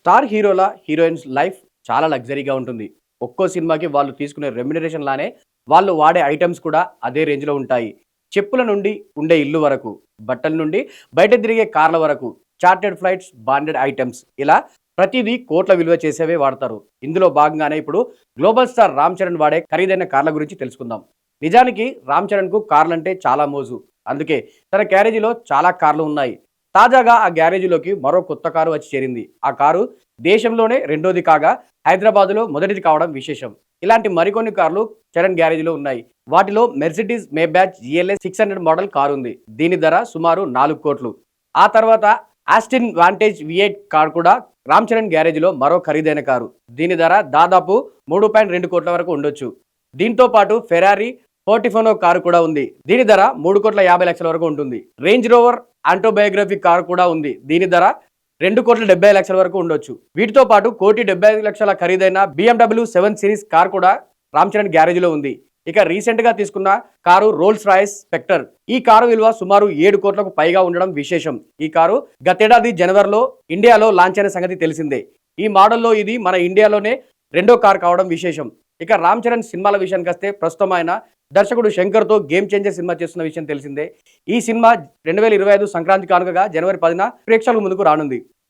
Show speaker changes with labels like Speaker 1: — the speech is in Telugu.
Speaker 1: స్టార్ హీరోల హీరోయిన్స్ లైఫ్ చాలా లగ్జరీగా ఉంటుంది. ఒక్కో సినిమాకి వాళ్ళు తీసుకునే రెమ్యునరేషన్ లానే వాళ్ళు వాడే ఐటమ్స్ కూడా అదే రేంజ్లో ఉంటాయి. చెప్పుల నుండి ఉండే ఇల్లు వరకు బట్టల నుండి బయట తిరిగే కార్ల వరకు చార్టెడ్ ఫ్లైట్స్ బాండెడ్ ఐటమ్స్ ఇలా ప్రతిదీ కోట్ల విలువ చేసేవే వాడతారు. ఇందులో భాగంగానే ఇప్పుడు గ్లోబల్ స్టార్ రామ్ చరణ్ వాడే ఖరీదైన కార్ల గురించి తెలుసుకుందాం. నిజానికి రామ్ చరణ్కు కార్లు అంటే చాలా మోజు. అందుకే తన క్యారేజీలో చాలా కార్లు ఉన్నాయి. తాజాగా ఆ గ్యారేజీలోకి మరో కొత్త కారు వచ్చి చేరింది. ఆ కారు దేశంలోనే రెండోది కాగా హైదరాబాద్లో మొదటిది కావడం విశేషం. ఇలాంటి మరికొన్ని కార్లు చరణ్ గ్యారేజీలో ఉన్నాయి. వాటిలో Mercedes Maybach G L S six hundred model car ఉంది. దీని ధర సుమారు నాలుగు కోట్లు. ఆ తర్వాత ఆస్టిన్ వాంటేజ్ విఎయిట్ కార్ కూడా రామ్ చరణ్ గ్యారేజీలో మరో ఖరీదైన కారు. దీని ధర దాదాపు మూడు పాయింట్ రెండు కోట్ల వరకు ఉండొచ్చు. దీంతో పాటు ఫెరారీ ఫోర్టిఫోనో కారు కూడా ఉంది. దీని ధర మూడు కోట్ల యాభై లక్షల వరకు ఉంటుంది. రేంజ్ రోవర్ ఆంటోబయోగ్రఫీ కారు కూడా ఉంది. దీని ధర రెండు కోట్ల డెబ్బై లక్షల వరకు ఉండొచ్చు. వీటితో పాటు కోటి డెబ్బై ఐదు లక్షల ఖరీదైన బిఎండబ్ల్యూ సెవెన్ సిరీస్ కార్ కూడా రామ్ చరణ్ గ్యారేజ్లో ఉంది. ఇక రీసెంట్గా తీసుకున్న కారు రోల్స్ రాయస్ స్పెక్టర్. ఈ కారు విలువ సుమారు ఏడు కోట్లకు పైగా ఉండడం విశేషం. ఈ కారు గతేడాది జనవరిలో ఇండియాలో లాంచ్ అయిన సంగతి తెలిసిందే. ఈ మోడల్లో ఇది మన ఇండియాలోనే రెండో కారు కావడం విశేషం. ఇక రామ్ చరణ్ సినిమాల విషయానికి వస్తే ప్రస్తుతం ఆయన దర్శకుడు శంకర్తో గేమ్ చేంజర్ సినిమా చేస్తున్న విషయం తెలిసిందే. ఈ సినిమా రెండు వేల ఇరవై ఐదు సంక్రాంతి కానుకగా జనవరి పదిన ప్రేక్షకుల ముందుకు రానుంది.